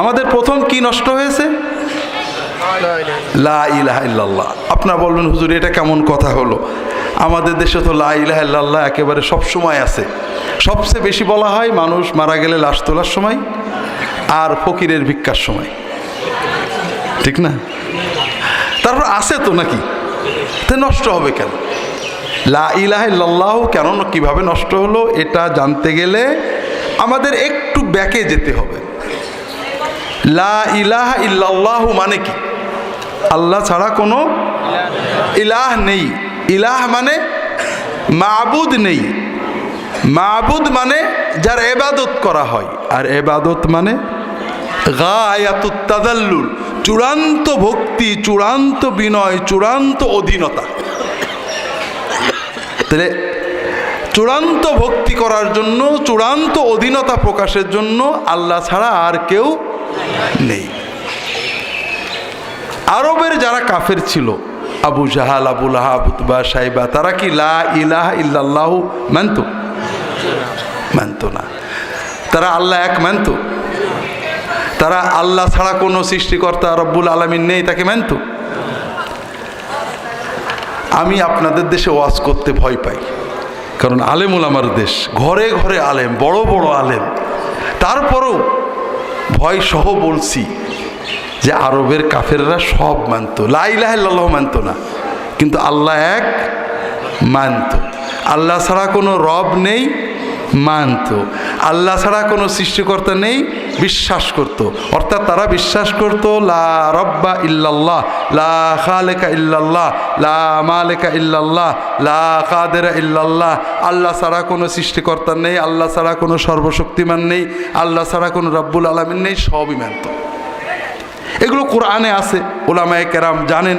আমাদের প্রথম কি নষ্ট হয়েছে? লা ইলাহা বলবেন, হুজুর, এটা কেমন কথা হলো? আমাদের দেশে তো লা একেবারে সব সময় আছে। সবচেয়ে বেশি বলা হয় মানুষ মারা গেলে লাশ তোলার সময় আর ফকিরের ভিক্ষার সময়। ঠিক না? তারপর আছে তো নাকি? তে নষ্ট হবে কেন? লা কেন, কীভাবে নষ্ট হলো, এটা জানতে গেলে আমাদের একটু ব্যাকে যেতে হবে। লা ইলাহা মানে কি? আল্লাহ ছাড়া কোনো ইলাহ নেই। ইলাহ মানে মাবুদ নেই। মাবুদ মানে যার এবাদত করা হয়। আর এবাদত মানে গায়াতুত তাদাল্লুল চূড়ান্ত ভক্তি, চূড়ান্ত বিনয়, চূড়ান্ত অধীনতা। তাহলে চূড়ান্ত ভক্তি করার জন্য, চূড়ান্ত অধীনতা প্রকাশের জন্য আল্লাহ ছাড়া আর কেউ নেই। আরবের যারা কাফের ছিল, Abu Jahal, Abu Lahab, Utba, Saiba, তারা কি লা ইলাহা ইল্লাল্লাহ মানত? মানত না। তারা আল্লাহ এক মানত? তারা আল্লাহ ছাড়া কোনো সৃষ্টিকর্তা রব্বুল আলমিন নেই, তাকে মানত? আমি আপনাদের দেশে ওয়াজ করতে ভয় পাই। কারণ আলেমুল আমার দেশ, ঘরে ঘরে আলেম, বড় বড় আলেম। তারপরেও ভয় সহ বলছি যে আরবের কাফেররা সব মানত। লাইলাহ মানত না। কিন্তু আল্লাহ এক মানত। আল্লাহ ছাড়া কোনো রব নেই। মানত। আল্লাহ ছাড়া কোনো সৃষ্টিকর্তা নেই, বিশ্বাস করত। অর্থাৎ তারা বিশ্বাস করত, লা রব্বা ইল্লাল্লাহ, লা খালেকা ইল্লাল্লাহ, লা মালেকা ইল্লাল্লাহ, লা কাদেরা ইল্লাল্লাহ। আল্লাহ ছাড়া কোনো সৃষ্টিকর্তা নেই, আল্লাহ ছাড়া কোনো সর্বশক্তিমান নেই, আল্লাহ ছাড়া কোনো রব্বুল আলমিন নেই, সবই মানত। এগুলো কোরআনে আছে ওলামায়ে কেরাম জানেন।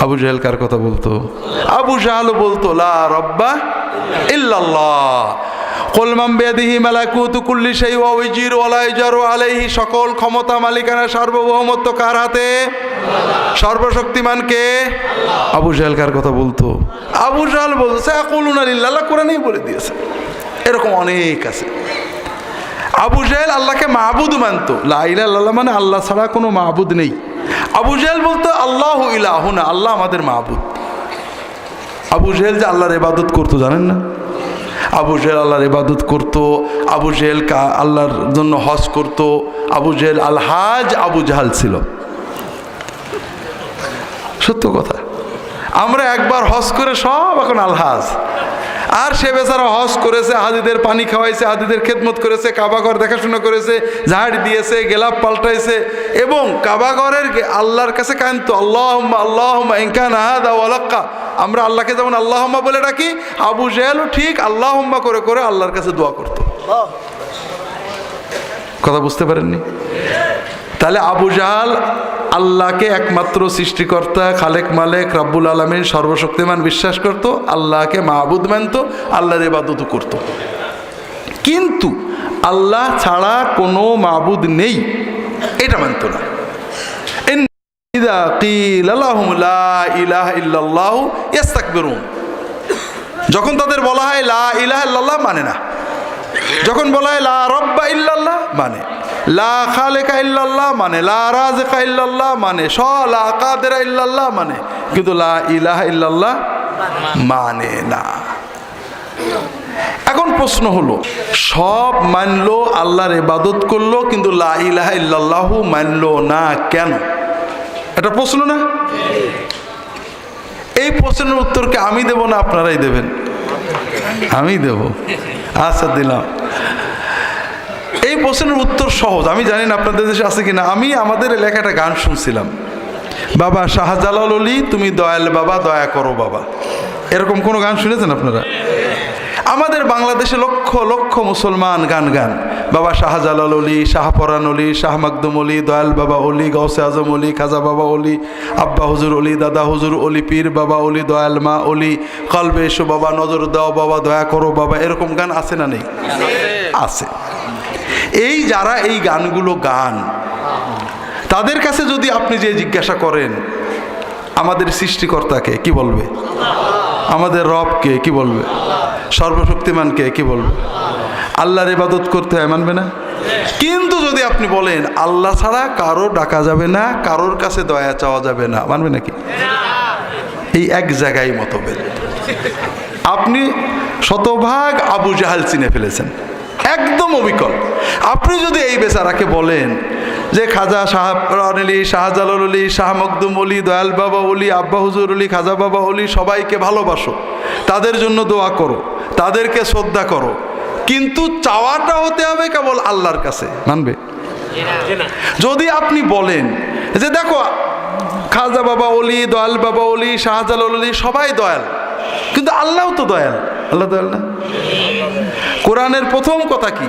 আবু জাহেল কার কথা বলতো? আবু জাহাল বলতো, লা রব্বা ইল্লাল্লাহ। সকল ক্ষমতা মালিকানা সার্বভৌমত্ব কার হাতে। সর্বশক্তিমান কে? আবু জাহেল কার কথা বলতো? আবু জাহাল বলতো আল্লাহ কোরআনেই বলে দিয়েছে। এরকম অনেক আছে। আবু জাহেল আল্লাহকে মাহবুদ মানত। লাইলা আল্লাহ মানে আল্লাহ ছাড়া কোনো মাহবুদ নেই। আবু জাহেল বলতো, আল্লাহ ইলাহ না আল্লাহ আমাদের মাহবুদ আবু জাহেল যে আল্লাহর ইবাদত করতো, জানেন না? আবু জেহেল আল্লাহর ইবাদত করতো, আবু জেহেল কা, আল্লাহর জন্য হজ করতো, আবু জেহেল আলহাজ আবু জাহাল ছিল। সত্য কথা। আমরা একবার হজ করে সব এখন আলহাজ আর সে বেচারা হজ করেছে হাজিদের পানি খাওয়াইছে হাজিদের খেদমত করেছে কাবাঘর দেখাশোনা করেছে ঝাড় দিয়েছে গেলাপ পাল্টাইছে এবং কাবাঘরের আল্লাহর কাছে কান্ত আল্লাহ আল্লাহ ইনকান আহাদা আমরা আল্লাহকে যেমন আল্লাহম্মা বলে ডাকি আবু জেহেলও ঠিক আল্লাহম্মা করে করে আল্লাহর কাছে দোয়া করতো। কথা বুঝতে পারেননি? তাহলে আবু জাহাল আল্লাহকে একমাত্র সৃষ্টিকর্তা, খালেক, মালেক, রাব্বুল আলমিন সর্বশক্তিমান বিশ্বাস করত, আল্লাহকে মাহবুদ মানত, আল্লাহর ইবাদত করত। কিন্তু আল্লাহ ছাড়া কোনো মাহবুদ নেই, এটা মানত না। যখন তাদের বলা হয় লা ইলাহা মানে না। যখন বলা হয় লা রব্বা ইল্লাল্লাহ মানে। লা মানে লা মানে লা মানে কিন্তু লা মানে না। এখন প্রশ্ন হলো, সব মানলো আল্লাহর ইবাদত করল, কিন্তু লা মানলো না কেন? এটা প্রশ্ন না? এই প্রশ্নের উত্তরকে আমি দেব না আপনারাই দেবেন? আমি দেব। আচ্ছা দিলাম। এই প্রশ্নের উত্তর সহজ। আমি জানি না আপনাদের দেশে আছে কিনা। আমি আমাদের এলাকায় গান শুনছিলাম। বাবা শাহজালাল অলি, তুমি দয়াল বাবা, দয়া করো বাবা। এরকম কোনো গান শুনেছেন আপনারা? আমাদের বাংলাদেশে লক্ষ লক্ষ মুসলমান গান গান। বাবা শাহজালাল অলি শাহপরান অলি, শাহ মাকদুম অলি, দয়াল বাবা অলি গৌসে আজম অলি, খাজা বাবা অলি, আব্বা হুজুর অলি, দাদা হুজুর অলি, পীর বাবা অলি, দয়াল মা অলি, কলবে বাবা, নজর দাও বাবা, দয়া করো বাবা। এরকম গান আছে না নেই? আছে। এই যারা এই গানগুলো গান, তাদের কাছে যদি আপনি যে জিজ্ঞাসা করেন, আমাদের সৃষ্টিকর্তাকে কি বলবে? আমাদের রবকে কি বলবে? সর্বশক্তিমানকে কি বলবে? আল্লাহর ইবাদত করতে হয়, মানবে না? কিন্তু যদি আপনি বলেন, আল্লাহ ছাড়া কারও ডাকা যাবে না, কারোর কাছে দয়া চাওয়া যাবে না, মানবে নাকি? এই এক জায়গায় মতভেদ। আপনি শতভাগ আবু জাহাল চিনে ফেলেছেন। একদম অবিকল। আপনি যদি এই বেচারাকে বলেন যে খাজা শাহ আলী, শাহজালাল অলি শাহ মকদুম অলি, দয়াল বাবা অলি, আব্বা হুজুর অলি, খাজা বাবা অলি, সবাইকে ভালোবাসো, তাদের জন্য দোয়া করো, তাদেরকে শ্রদ্ধা করো, কিন্তু চাওয়াটা হতে হবে কেবল আল্লাহর কাছে। মানবে? যদি আপনি বলেন যে দেখো, খাজা বাবা অলি, দয়াল বাবা অলি, শাহজালাল অলি, সবাই দয়াল কিন্তু আল্লাহ তো দয়াল। আল্লাহ দয়াল না? কোরআনের প্রথম কথা কি?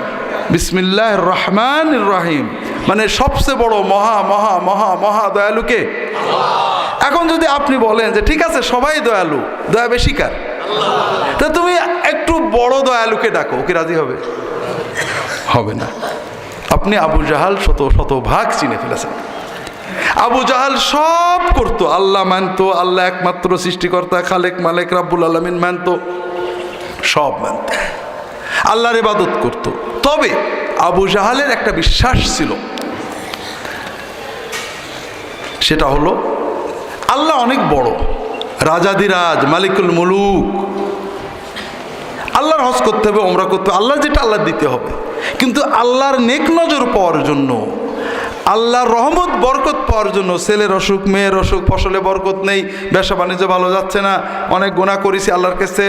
বিসমিল্লাহ রহমান রাহিম। মানে সবচেয়ে বড় মহা মহা মহা মহা দয়ালুকে এখন যদি আপনি বলেন যে ঠিক আছে, সবাই দয়ালু, দয়া বেশি কার? তা তুমি একটু বড় দয়ালুকে ডাকো ওকে রাজি হবে? হবে না। আপনি আবু জাহাল শত শত ভাগ চিনে ফেলেছেন। আবু জাহাল সব করতো। আল্লাহ মানতো, আল্লাহ একমাত্র সৃষ্টিকর্তা, খালেক, মালেক, রাব্বুল আলমিন মানতো। সব মানত। আল্লাহর ইবাদত করত। তবে আবু জাহালের একটা বিশ্বাস ছিল। সেটা হলো, আল্লাহ অনেক বড়। রাজাদিরাজ মালিকুল মুলুক। আল্লাহর হজ করতে হবে, ওমরা করতে হবে। আল্লাহ যেটা আল্লাহ দিতে হবে। কিন্তু আল্লাহর নেক নজর পাওয়ার জন্য আল্লাহর রহমত বরকত পাওয়ার জন্য ছেলের অসুখ মেয়ের অসুখ ফসলে বরকত নেই ব্যবসা বাণিজ্য ভালো যাচ্ছে না অনেক গোনা করেছি আল্লাহর কাছে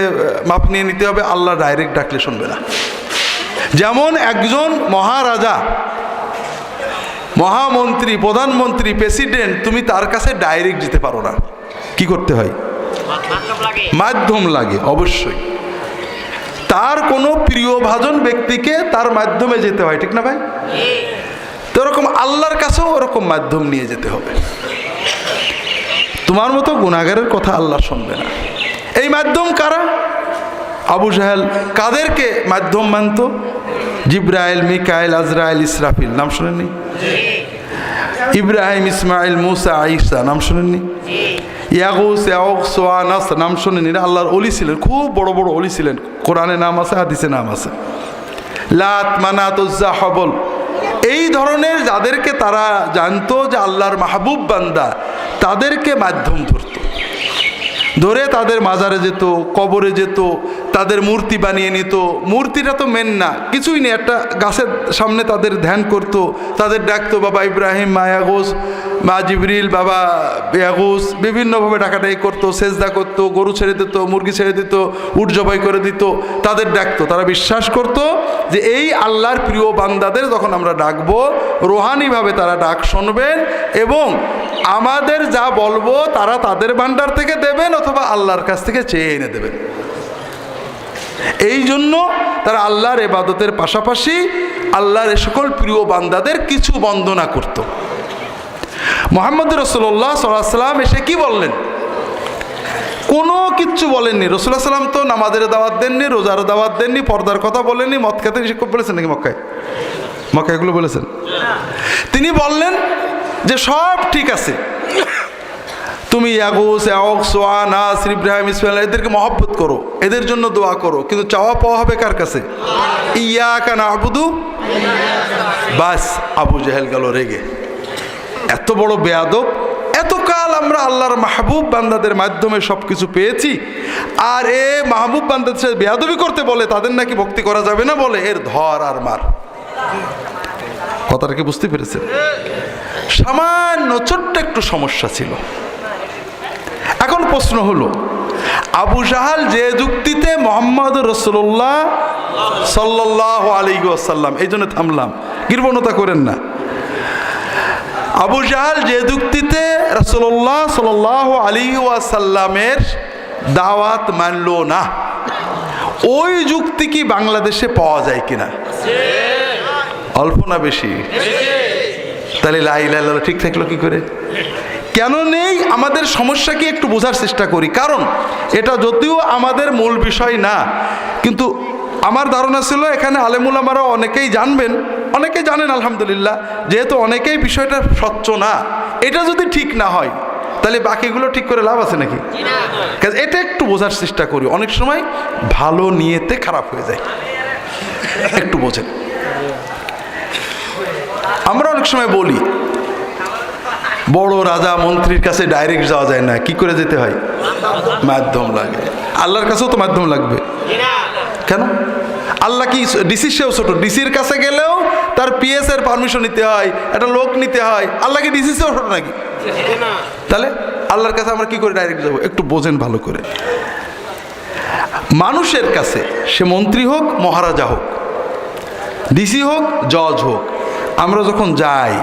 মাপ নিয়ে নিতে হবে আল্লাহ ডাইরেক্ট ডাকলে শুনবে না। যেমন একজন মহারাজা মহামন্ত্রী প্রধানমন্ত্রী প্রেসিডেন্ট তুমি তার কাছে ডাইরেক্ট যেতে পারো না। কি করতে হয়? মাধ্যম লাগে। অবশ্যই। তার কোনো প্রিয়ভাজন ব্যক্তিকে তার মাধ্যমে যেতে হয় ঠিক না ভাই? ওরকম আল্লাহর কাছেও ওরকম মাধ্যম নিয়ে যেতে হবে। তোমার মতো গুণাগারের কথা আল্লাহ শুনবে না। এই মাধ্যম কারা? আবু জাহেল কাদেরকে মাধ্যম মানত? জিব্রাইল, মিকাইল, আজরাইল, ইসরাফিল, নাম শুনেননি? ইব্রাহিম, ইসমাইল, মুসা আইসা নাম শুনেননি? ইয়াগুস ইয়াউক নাম শুনেনি আল্লাহর অলি ছিলেন, খুব বড় বড় অলি ছিলেন। কোরআনে নাম আছে, হাদিসে নাম আছে। লাত, মানাত হবল। এই ধরনের যাদেরকে তারা জানতো যে আল্লাহর মাহবুব বান্দা, তাদেরকে মাধ্যম ধরত। ধরে তাদের মাজারে যেত, কবরে যেত তাদের মূর্তি বানিয়ে নিত। মূর্তিটা তো মেন না, কিছুই নেই। একটা গাছের সামনে তাদের ধ্যান করত। তাদের ডাকতো, বাবা ইব্রাহিম মায়াগোস মা জিবরিল, বাবা ইয়াগুস বিভিন্নভাবে ডাকাডাকি করতো, সেজদা করতো, গরু ছেড়ে দিত, মুরগি ছেড়ে দিত, উট জবাই করে দিত। তাদের ডাকতো। তারা বিশ্বাস করত যে এই আল্লাহর প্রিয় বান্দাদের যখন আমরা ডাকবো, রোহানিভাবে তারা ডাক শুনবেন এবং আমাদের যা বলব তারা তাদের ভান্ডার থেকে দেবেন অথবা আল্লাহর কাছ থেকে চেয়ে এনে দেবেন। এই জন্য তারা আল্লাহর এবাদতের পাশাপাশি আল্লাহর এ সকল প্রিয় বান্দাদের কিছু বন্দনা করত। মোহাম্মদ রসোল্লাহ সাল্লাম এসে কি বললেন? কোনো কিচ্ছু বলেননি। রসুল্লাহ সাল্লাম তো নামাজের দাওয়াত দেননি রোজার দাওয়াত দেননি পর্দার কথা বলেননি মদ খেতে নিষেধ বলেছেন নাকি মক্কায়? মক্কায় এগুলো বলেছেন? তিনি বললেন যে সব ঠিক আছে। তুমি ইয়াগুস ইয়াওক সোয়া, নাস, ইব্রাহিম, ইসমাইল, এদেরকে মহব্বত করো, এদের জন্য দোয়া করো, কিন্তু চাওয়া পাওয়া হবে কার কাছে? ইয়া কানা আবুদু বাস, আবু জাহেল গেল রেগে। এত বড় বেয়াদব, এতকাল আমরা আল্লাহর মাহবুব বান্দাদের মাধ্যমে সব কিছু পেয়েছি, আর এ মাহবুব বান্দাদের সাথে বেয়াদবি করতে বলে, তাদের নাকি ভক্তি করা যাবে না বলে? এর ধর আর মার। কথাটা কি বুঝতে পেরেছেন? সামান্য, ছোট্ট একটু সমস্যা ছিল। এখন প্রশ্ন হলো, আবু জাহাল যে যুক্তিতে মোহাম্মদ রসুল্লাহ সাল্লাহ আলী আসাল্লাম এই জন্য থামলাম কৃপণতা করেন না। আবু জাহাল যে যুক্তিতে রসুল্লাহ সাল আলী ওয়াসাল্লামের দাওয়াত মানল না, ওই যুক্তি কি বাংলাদেশে পাওয়া যায় কিনা? অল্প না বেশি? তাহলে লাই লাই ঠিক থাকল কি করে? কেন নেই? আমাদের সমস্যা কি একটু বোঝার চেষ্টা করি। কারণ এটা যদিও আমাদের মূল বিষয় না কিন্তু আমার ধারণা ছিল এখানে আলেমুল আমারা অনেকেই জানবেন অনেকেই জানেন আলহামদুলিল্লাহ যেহেতু অনেকেই বিষয়টা স্বচ্ছ না। এটা যদি ঠিক না হয় তাহলে বাকিগুলো ঠিক করে লাভ আছে নাকি? এটা একটু বোঝার চেষ্টা করি। অনেক সময় ভালো নিয়েতে খারাপ হয়ে যায়। একটু বোঝেন। আমরা অনেক সময় বলি বড় রাজা মন্ত্রীর কাছে ডাইরেক্ট যাওয়া যায় না। কি করে যেতে হয়? মাধ্যম লাগে। আল্লাহর কাছেও তো মাধ্যম লাগবে। কেন? আল্লাহ কি ডিসির সেও ছোট। ডিসির কাছে গেলেও তার পিএস এর পারমিশন নিতে হয়, একটা লোক নিতে হয়। আল্লাহ কি ডিসি সেও ছোট নাকি? তাহলে আল্লাহর কাছে আমরা কি করে ডাইরেক্ট যাব? একটু বোঝেন ভালো করে। মানুষের কাছে, সে মন্ত্রী হোক, মহারাজা হোক ডিসি হোক, জজ হোক, আমরা যখন যাই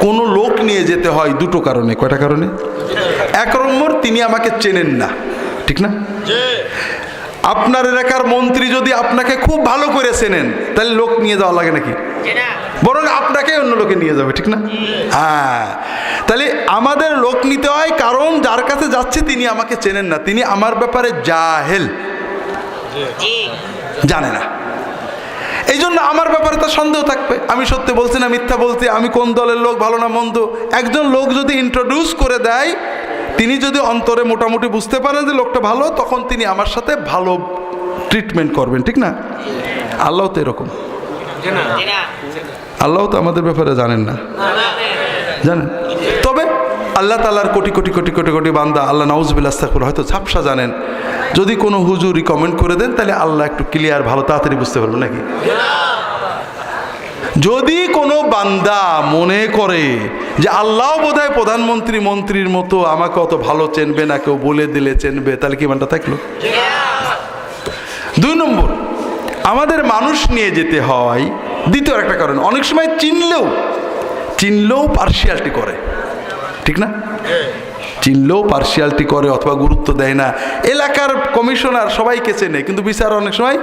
কোনো লোক নিয়ে যেতে হয় দুটো কারণে। কয়টা কারণে? এক নম্বর তিনি আমাকে চেনেন না। ঠিক না? আপনার এলাকার মন্ত্রী যদি আপনাকে খুব ভালো করে চেনেন তাহলে লোক নিয়ে যাওয়া লাগে নাকি? বরং আপনাকে অন্য লোকে নিয়ে যাবে ঠিক না? হ্যাঁ। তাহলে আমাদের লোক নিতে হয় কারণ যার কাছে যাচ্ছে তিনি আমাকে চেনেন না। তিনি আমার ব্যাপারে জাহেল। জানে না। এই জন্য আমার ব্যাপারে তো সন্দেহ থাকবে। আমি সত্যি বলছি না মিথ্যা বলছি, আমি কোন দলের লোক, ভালো না মন্দ? একজন লোক যদি ইন্ট্রোডিউস করে দেয়, তিনি যদি অন্তরে মোটামুটি বুঝতে পারেন যে লোকটা ভালো, তখন তিনি আমার সাথে ভালো ট্রিটমেন্ট করবেন, ঠিক না? আল্লাহ তো এরকম। আল্লাহ তো আমাদের ব্যাপারে জানেন না। জানেন? তবে আল্লাহ তালার কোটি কোটি কোটি কোটি কোটি বান্দা, আল্লাহ নাউজবিল আস্তাকুর হয়তো ঝাপসা জানেন। যদি কোনো হুজুর রিকমেন্ড করে দেন, তাহলে আল্লাহ একটু ক্লিয়ার ভালো, তাড়াতাড়ি বুঝতে পারবেন নাকি? যদি কোনো বান্দা মনে করে যে আল্লাহ বোধ হয় প্রধানমন্ত্রী মন্ত্রীর মতো আমাকে অত ভালো চেনবে না, কেউ বলে দিলে চেনবে, তাহলে কি মানটা থাকল? দুই নম্বর, আমাদের মানুষ নিয়ে যেতে হয়, দ্বিতীয় একটা কারণ, অনেক সময় চিনলেও চিনলেও পার্সিয়ালিটি করে। ঠিক না? চিনলেও পার্সিয়ালটি করে অথবা গুরুত্ব দেয় না। এলাকার কমিশনার সবাইকে চেনে, কিন্তু বিচার অনেক সময়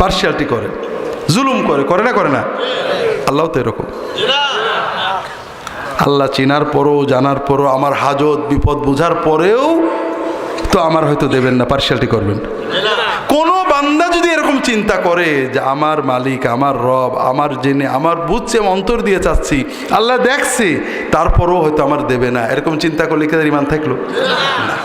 পার্সিয়ালটি করে। জুলুম করে করে না করে না? আল্লাহ তো এরকম। আল্লাহ চেনার পরও, জানার পরও, আমার হাজত, বিপদ বোঝার পরেও তো আমার হয়তো দেবেন না পার্সিয়ালটি করবেন। বান্দা যদি এরকম চিন্তা করে যে আমার মালিক, আমার রব, আমার জেনে, আমার বুঝছে অন্তর দিয়ে চাচ্ছি, আল্লাহ দেখছে, তারপরও হয়তো আমার দেবে না। এরকম চিন্তা করলে কি তার ইমান থাকল? না।